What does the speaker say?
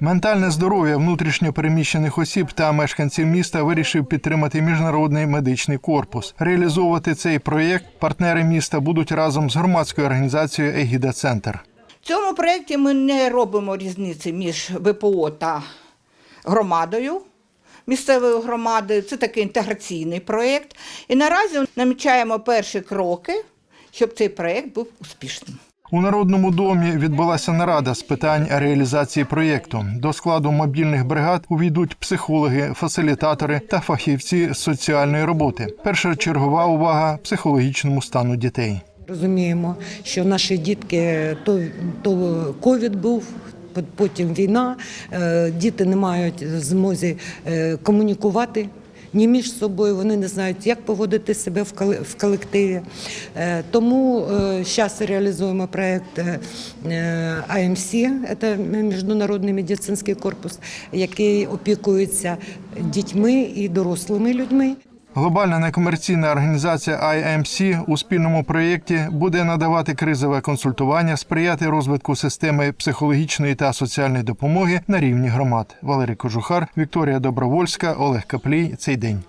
Ментальне здоров'я внутрішньо переміщених осіб та мешканців міста вирішив підтримати міжнародний медичний корпус. Реалізовувати цей проєкт партнери міста будуть разом з громадською організацією Егіда Центр. В цьому проєкті ми не робимо різниці між ВПО та громадою. Місцевою громадою це такий інтеграційний проєкт. І наразі намічаємо перші кроки, щоб цей проєкт був успішним. У народному домі відбулася нарада з питань реалізації проєкту. До складу мобільних бригад увійдуть психологи, фасилітатори та фахівці соціальної роботи. Першочергова увага психологічному стану дітей. Розуміємо, що наші дітки то, то ковід був. Потім війна, е, діти не мають змозі е, комунікувати ні між собою, вони не знають, як поводити себе в колективі. Е, Тому зараз реалізуємо проєкт е, АМС, це Міжнародний медицинський корпус, який опікується дітьми і дорослими людьми. Глобальна некомерційна організація IMC у спільному проєкті буде надавати кризове консультування, сприяти розвитку системи психологічної та соціальної допомоги на рівні громад. Валерій Кожухар, Вікторія Добровольська, Олег Каплій. Цей день.